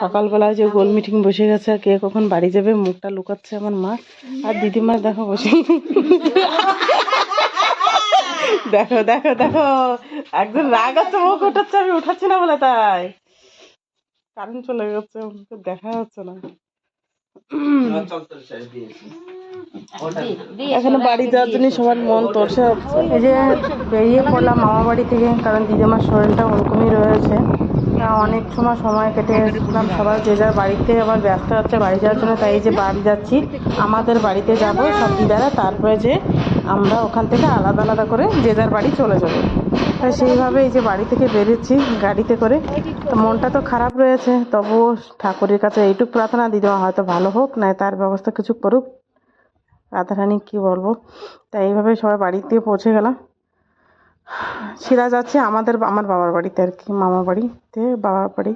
সকালবেলায় যে গোল মিটিং বসে গেছে, কে কখন বাড়ি যাবে, মুখটা লুকাচ্ছে আমার মা। আর দিদিমা, দেখো বসে। দেখো দেখো দেখো। একজন রাগ আছে, মুখ উঠাচ্ছে আমি উঠাচ্ছি না বলে তাই। কারেন্ট চলে গেছে দেখা যাচ্ছে না। এখনও বাড়ি যাওয়ার জন্য সবার মন তরসে হচ্ছে এই যে বেরিয়ে পড়লাম মামা বাড়ি থেকে কারণ দিদিমার শরীরটা ওরকমই রয়েছে। অনেক সময় সময় কেটে এসেছিলাম সবাই যে যার বাড়িতে আবার ব্যস্ত হচ্ছে বাড়ি যাওয়ার জন্য তাই যে বাড়ি যাচ্ছি আমাদের বাড়িতে যাব সব দিদারা তারপরে যে আমরা ওখান থেকে আলাদা আলাদা করে যে যার বাড়ি চলে যাব। সেইভাবে এই যে বাড়ি থেকে বেরোচ্ছি গাড়িতে করে। তো মনটা তো খারাপ রয়েছে, তবুও ঠাকুরের কাছে এইটুক প্রার্থনা দিদিমা হয়তো ভালো হোক না তার ব্যবস্থা কিছু করুক। রাধারানী কি বলব? তাই এইভাবে সবাই বাড়িতে পৌঁছে গেলাম। সিরাজ আছে আমাদের আমার বাবার বাড়িতে আর কি মামা বাড়িতে, বাবার বাড়ি।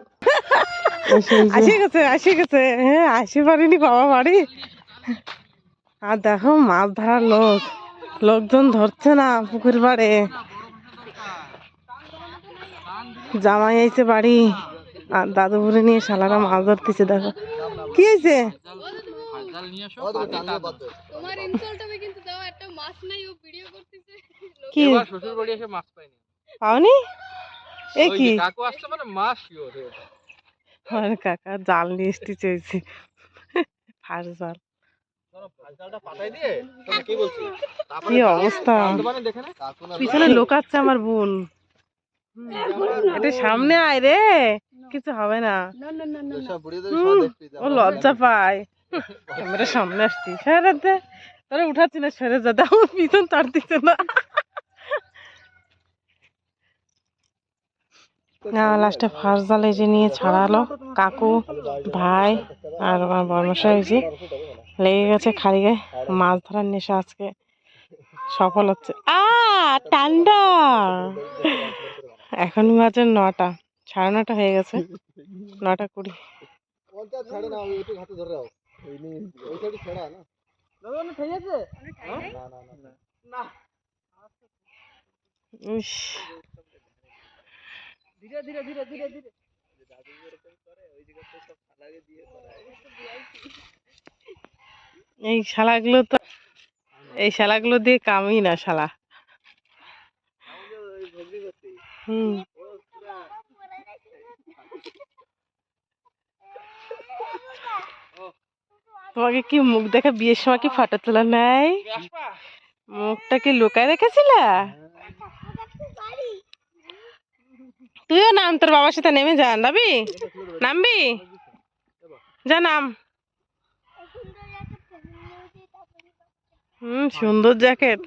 আসে গেছে আসে গেছে। হ্যাঁ বাবা বাড়ি। আর দেখো মাছ ধরার লোক, লোকজন ধরছে না পুকুর পাড়ে। জামাই আইছে বাড়ি আর দাদু বুড়ি নিয়ে শালারা মাছ ধরতেছে দেখো। কি হয়েছে তোমার ইনসাল্ট হবে কিন্তু দাও একটা মাছ নাই ও ভিডিও করতেছে। কি? শ্বশুর বাড়ি এসে মাছ পাইনি পাওনি? এ কি? মানে আমার কাকা জাল নিয়ে এসতে চেয়েছে। জাল। কি অবস্থা? মানে পিছনে লোকাচ্ছে আমার বোন। এটা সামনে আয় রে কিছু হবে না। ও লজ্জা পায়। ক্যামেরা সামনে আসছি। সরে দে। তোরা উঠাচ্ছি না সরে যা। দে, আমার পিছন তার দিতে না। না লাস্টে ফার্স্ট জাল এই যে নিয়ে ছাড়ালো কাকু ভাই আর আমার বর্মশাই এই যে লেগে গেছে খালি গায়ে। মাছ ধরার নেশা আজকে। সফল হচ্ছে। আ ঠান্ডা এখন বাজে নটা সাড়ে নটা হয়ে গেছে। নটা কুড়ি। ধীরে ধীরে ধীরে ধীরে ধীরে এই শালাগুলো তো এই শালাগুলো দিয়ে কামই না শালা। হুম। তোমাকে কি মুখ দেখা বিয়ের সময় কি ফটো তোলা নাই? মুখটা কি লুকায় রেখেছিলা? তুইও নাম, তোর বাবার সাথে নেমে যা নাবি নামবি? যা, নাম। হুম, সুন্দর জ্যাকেট।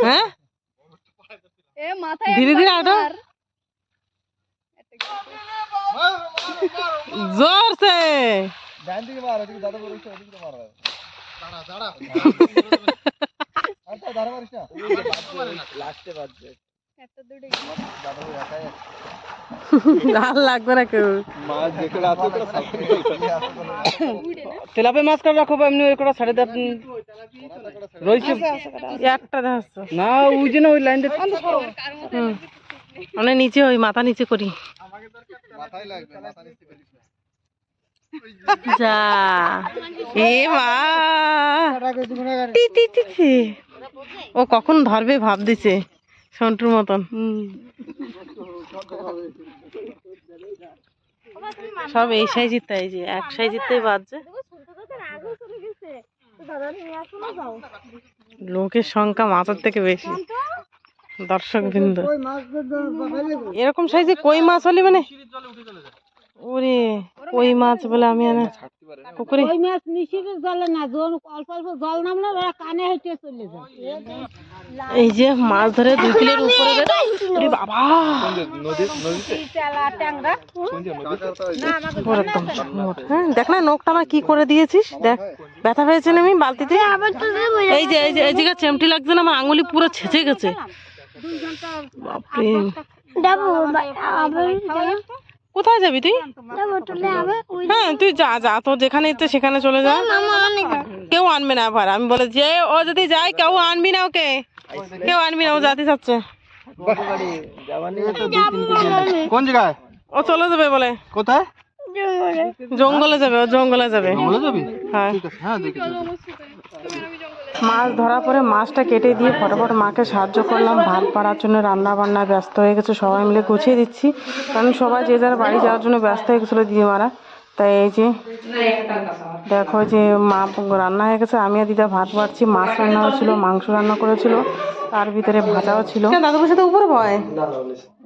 হ্যাঁ? ধীরে ধীরে আটো জোরসে। ডান দিকে মার ওদিকে দাদা মার দাঁড়া দাঁড়া আচ্ছা দাঁড়া মারিস না। লাস্টে বাজবে এত দূরে দাদা বলি একাই আর লাগবে না কেউ। তেলাপে মাছ কাটা রাখো এমনি ওই কটা সাড়ে দশ রয়েছে। একটা দেখাচ্ছ না ওই যে না ওই লাইন দিয়ে হুম। মানে নিচে ওই মাথা নিচে করি। মাথায় লাগবে মাথা নিচে করিস না। যা। এ মা। টি টি টি টি। ও কখন ধরবে ভাব দিছে সন্টুর মতন। সব এই সাইজের তাই যে এক সাইজের তাই বাজছে। লোকের সংখ্যা মাথার থেকে বেশি। দর্শক বিন্দু। এরকম সাইজে কই মাছ হলে মানে? ওরে, কই মাছ বলে আমি পুকুরে। ওই মাছ নিশিতে জলে না যখন অল্প অল্প জল নামলে ওরা কানে হেঁটে চলে যায়। এই যে মাছ ধরে দুই কিলোর উপরে বের- ওরে বাবা। হ্যাঁ দেখ না নখটা আমার কি করে দিয়েছিস? দেখ ব্যথা পেয়েছে না আমি বালতিতে? এই যে এই যে এই জায়গা চেমটি লাগছে না আমার আঙুলি পুরো ছেঁচে গেছে। বাপরে। কোথায় যাবি তুই? হ্যাঁ তুই যা যা তোর যেখানে ইচ্ছে সেখানে চলে যা। কেউ আনবে না আবার। আমি বলে যে ও যদি যায় কেউ আনবি না ওকে। কেউ আনবি না ও যাতে চাচ্ছে কোন জায়গায়? ও চলে যাবে বলে। কোথায়? জঙ্গলে। যাবে ও জঙ্গলে যাবে। হ্যাঁ। হ্যাঁ দেখি মাছ ধরার পরে মাছটা কেটে দিয়ে ফটোফট মাকে সাহায্য করলাম। ভাত পাড়ার জন্য রান্না বান্না ব্যস্ত হয়ে গেছে। সবাই মিলে গুছিয়ে দিচ্ছি। কারণ সবাই যে যার বাড়ি যাওয়ার জন্য ব্যস্ত হয়ে গেছিল দিদিমারা। তাই এই যে দেখো যে মা রান্না হয়ে গেছে। আমি আর দিদা ভাত বাড়ছি মাছ রান্না হয়েছিল মাংস রান্না করেছিল তার ভিতরে ভাজাও ছিল। দাদু বসে তো উপরে ভয়?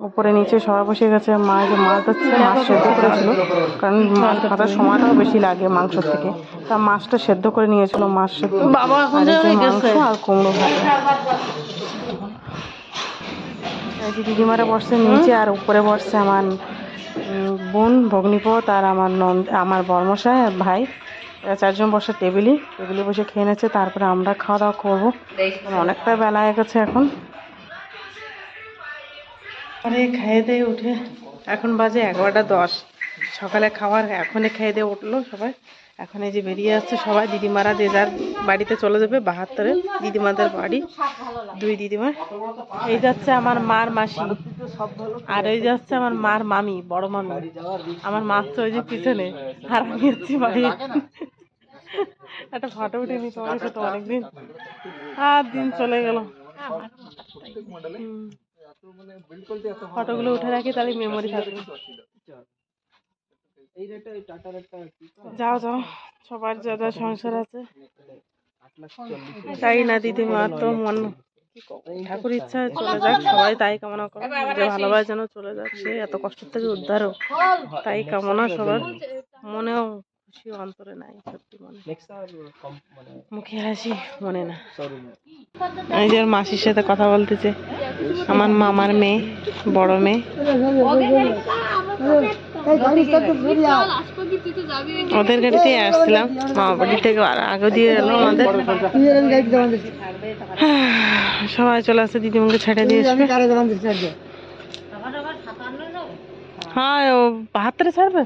উপরে নিচে সবাই বসে গেছে। মা যে মাছ ধরছে মাছ সেদ্ধ করেছিল। কারণ মাছ ভাজার সময়টাও বেশি লাগে মাংস থেকে। তা মাছটা সেদ্ধ করে নিয়েছিল মাছ সেদ্ধ। বাবা মাংস আর কুমড়ো ভাজা। যে দিদিমারা বসছে নিচে আর উপরে বসছে আমার বোন ভগ্নিপথ আর আমার নন্দ আমার বর্মশাই আর ভাই এরা চারজন বসে টেবিলে টেবিলে বসে খেয়ে নিচ্ছে তারপরে আমরা খাওয়া দাওয়া করব। অনেকটা বেলা হয়ে গেছে এখন। আরে খেয়ে দিয়ে উঠে এখন বাজে এগারোটা দশ। সকালে খাওয়ার এখনই খেয়ে দিয়ে উঠল সবাই। এখন এই যে বেরিয়ে আসছে সবাই, দিদিমারা যে যার বাড়িতে চলে যাবে, বাহাত্তরে দিদিমাদের বাড়ি, দুই দিদিমা এই যাচ্ছে আমার মার মাসি, আর এই যাচ্ছে আমার মার মামি, বড় মামি। আমার মা তো ওই যে পিছনে, আর আমি হচ্ছি বাড়ি। একটা ফটো উঠে নি তোমার সাথে অনেকদিন। আর দিন চলে গেল। ফটোগুলো উঠে রাখি, তাহলে মেমোরি থাকবে। যাও যাও সবার যা যা সংসার আছে। তাই না দিদিমা তো মন ঠাকুর ইচ্ছা চলে যাক সবাই তাই কামনা করে। যে ভালোবাসা যেন চলে যাক সে এত কষ্ট থেকে উদ্ধার হোক। তাই কামনা সবার। মনেও খুশি অন্তরে নাই সত্যি মনে। মুখে হাসি মনে না। এই যে মাসির সাথে কথা বলতেছে। আমার মামার মেয়ে বড় মেয়ে। ওদের গাড়িতেই আসছিলাম মামা বাড়ি থেকে আগে দিয়ে এলো আমাদের। সবাই চলে আসছে দিদিমকে ছেড়ে দিয়ে আসবে হ্যাঁ ও বাহাত্তরে ছাড়বে?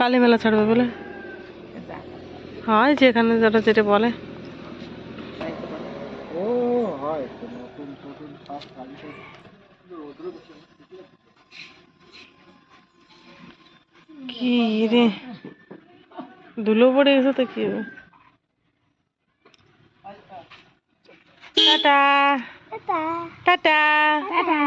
কালী মেলা ছাড়বে বলে। হয়, যেখানে যেটা যেটা বলে। ও হয় নতুন নতুন সব কি রে? ধুলো পড়ে গেছে তো কি? টাটা। টাটা। টাটা।